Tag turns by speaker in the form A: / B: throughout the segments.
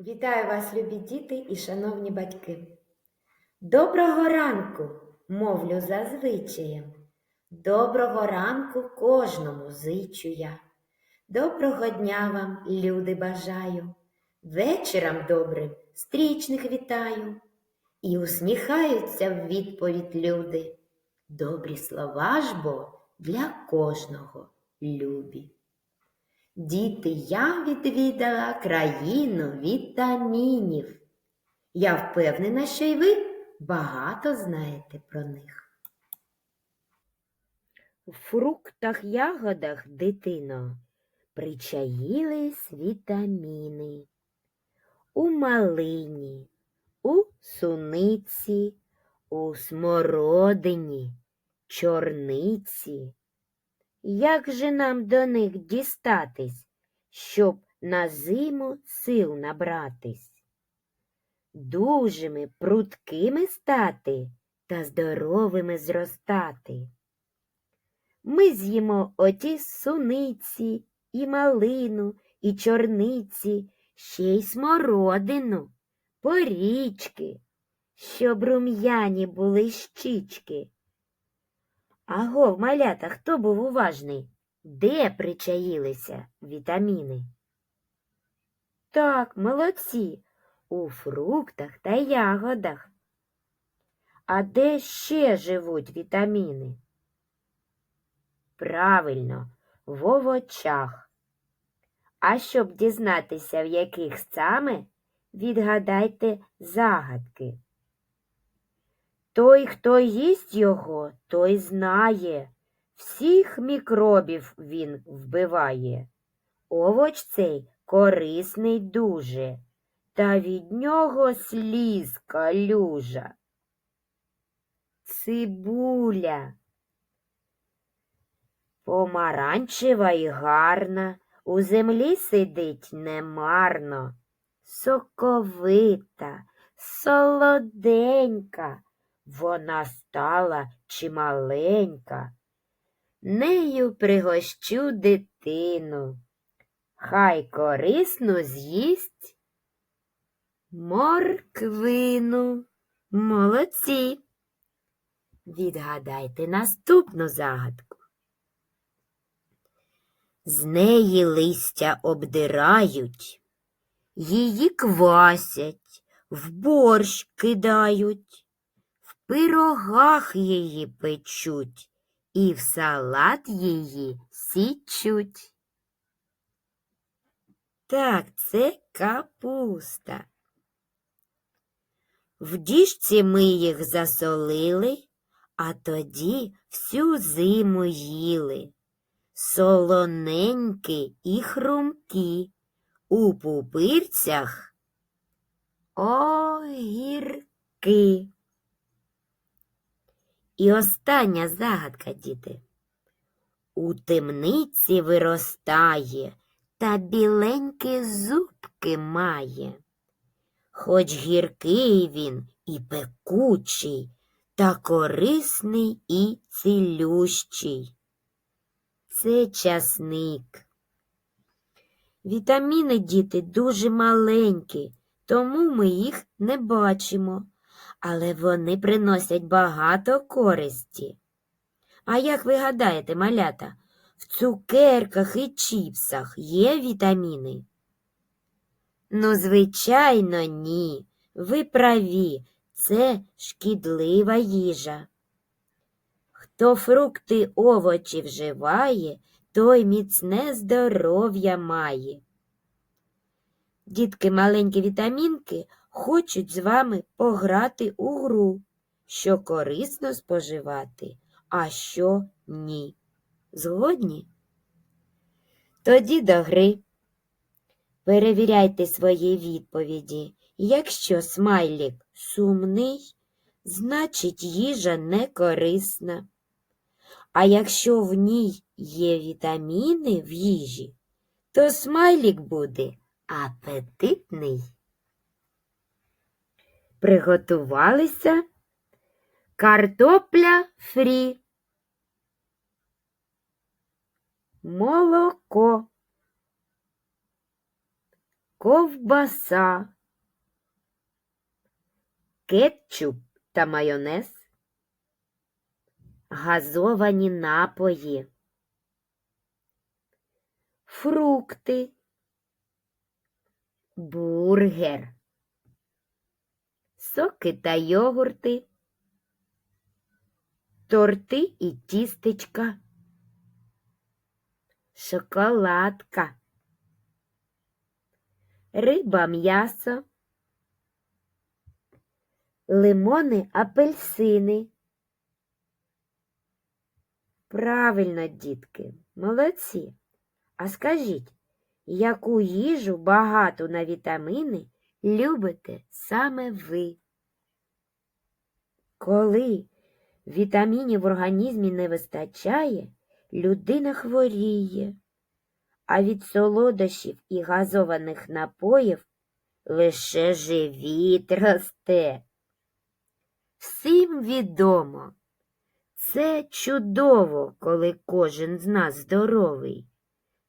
A: Вітаю вас, любі діти і шановні батьки. Доброго ранку, мовлю зазвичаєм. Доброго ранку кожному зичу я. Доброго дня вам, люди, бажаю. Вечором добрим стрічних вітаю. І усміхаються в відповідь люди. Добрі слова ж бо для кожного любі. Діти, я відвідала країну вітамінів. Я впевнена, що й ви багато знаєте про них. В фруктах, ягодах, дитино, причаїлись вітаміни. У малині, у суниці, у смородині, чорниці. Як же нам до них дістатись, щоб на зиму сил набратись? Дужими, пруткими стати та здоровими зростати. Ми з'їмо оті суниці, і малину, і чорниці, ще й смородину, порічки, щоб рум'яні були щічки. Агов, малята, хто був уважний? Де причаїлися вітаміни? Так, молодці, у фруктах та ягодах. А де ще живуть вітаміни? Правильно, в овочах. А щоб дізнатися, в яких саме, відгадайте загадки. Той, хто їсть його, той знає, всіх мікробів він вбиває. Овоч цей корисний дуже, та від нього сліз калюжа. Цибуля. Помаранчева й гарна, у землі сидить немарно, соковита, солоденька. Вона стала чималенька. Нею пригощу дитину. Хай корисну з'їсть морквину. Молодці. Відгадайте наступну загадку. З неї листя обдирають, її квасять, в борщ кидають пирогах її печуть і в салат її січуть. Так, це капуста. В діжці ми їх засолили, а тоді всю зиму їли. Солоненькі і хрумкі, у пупирцях огірки. І остання загадка, діти. У темниці виростає та біленькі зубки має. Хоч гіркий він і пекучий, та корисний і цілющий. Це часник. Вітаміни, діти, дуже маленькі, тому ми їх не бачимо але вони приносять багато користі. А як ви гадаєте, малята, в цукерках і чіпсах є вітаміни? Ну, звичайно, ні. Ви праві, це шкідлива їжа. Хто фрукти овочі вживає, той міцне здоров'я має. Дітки маленькі вітамінки хочуть з вами пограти у гру, що корисно споживати, а що ні. Згодні? Тоді до гри. Перевіряйте свої відповіді. Якщо смайлік сумний, значить їжа не корисна. А якщо в ній є вітаміни в їжі, то смайлік буде апетитний. Приготувалися. Картопля фрі, молоко, ковбаса, кетчуп та майонез, газовані напої, фрукти, бургер, соки та йогурти, торти і тістечка, шоколадка, риба, м'ясо, лимони, апельсини. Правильно, дітки, молодці. А скажіть, яку їжу багату на вітаміни любите саме ви? Коли вітамінів в організмі не вистачає, людина хворіє, а від солодощів і газованих напоїв лише живіт росте. Всім відомо, це чудово, коли кожен з нас здоровий.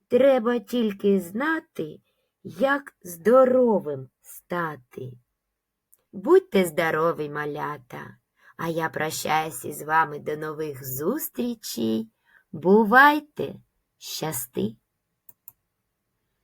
A: Треба тільки знати, як здоровим стати. Будьте здорові, малята, а я прощаюся із вами до нових зустрічей. Бувайте, щасти!